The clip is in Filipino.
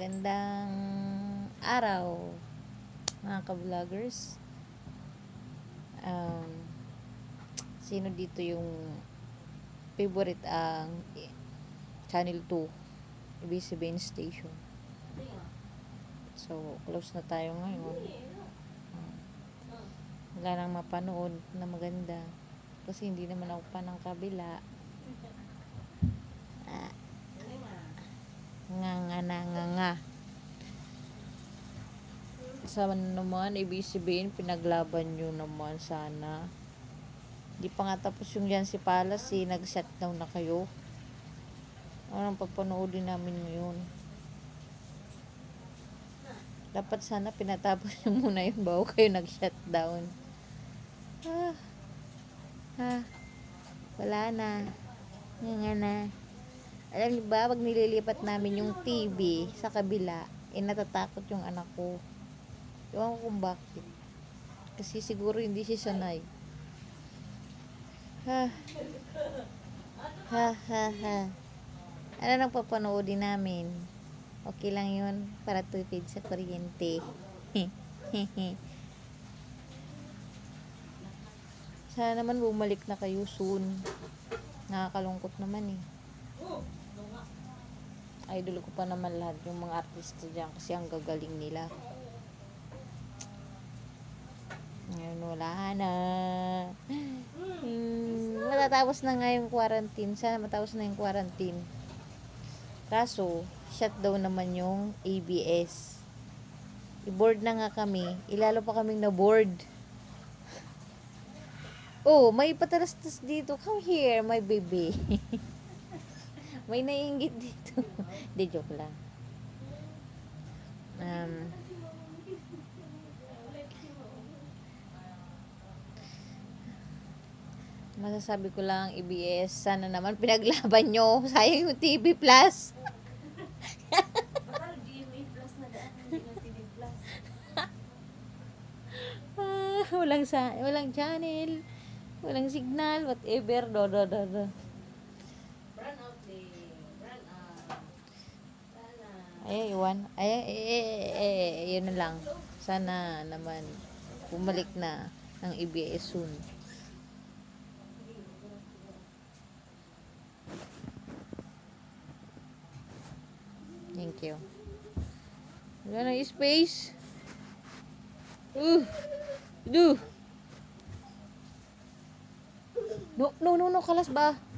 Magandang araw mga ka-vloggers. Um, sino dito yung favorite ang eh, Channel 2 ABS-CBN station. So, close na tayo ngayon. Um, wala nang mapanood na maganda. Kasi hindi naman ako pa ng kabila. Ah, nga na nga nga. Sa naman, ABS-CBN, pinaglaban nyo naman sana. Di pa nga tapos yung yan si Palace, eh, nag-shutdown na kayo. Anong papanoodin namin ngayon? Dapat sana pinatapos nyo muna yun bago kayo nag-shutdown. Ah. Ah. Wala na. Nga na. Alam niyo ba, pag nililipat namin yung TV sa kabila, eh natatakot yung anak ko. Ewan ko kung bakit. Kasi siguro hindi siya sanay. Ha. Ha, ha, ha. Ano nang papanoodin namin? Okay lang yun para tipid sa kuryente. Sana naman bumalik na kayo soon. Nakakalungkot naman eh. Idol ko pa naman lahat yung mga artista dyan kasi ang gagaling nila. Ngayon wala na. Hmm, matatapos na nga yung quarantine. Sana matapos na yung quarantine. Kaso, shutdown naman yung ABS. I-board na nga kami. Ilalo pa kaming na-board. Oh, may patarastas dito. Come here, my baby. may naiingit dito. Di, joke lang. Um, masasabi ko lang, EBS, sana naman pinaglaban nyo. Sayang yung TV Plus. Ah, walang sa walang channel, walang signal, whatever, do do do do. Out. Ay. Ay, eh, eh, eh, eh, yun na lang. Sana naman bumalik na ang EBS soon. Thank you. Wala na space. Uh. Do. No, no, no, no, kalas ba?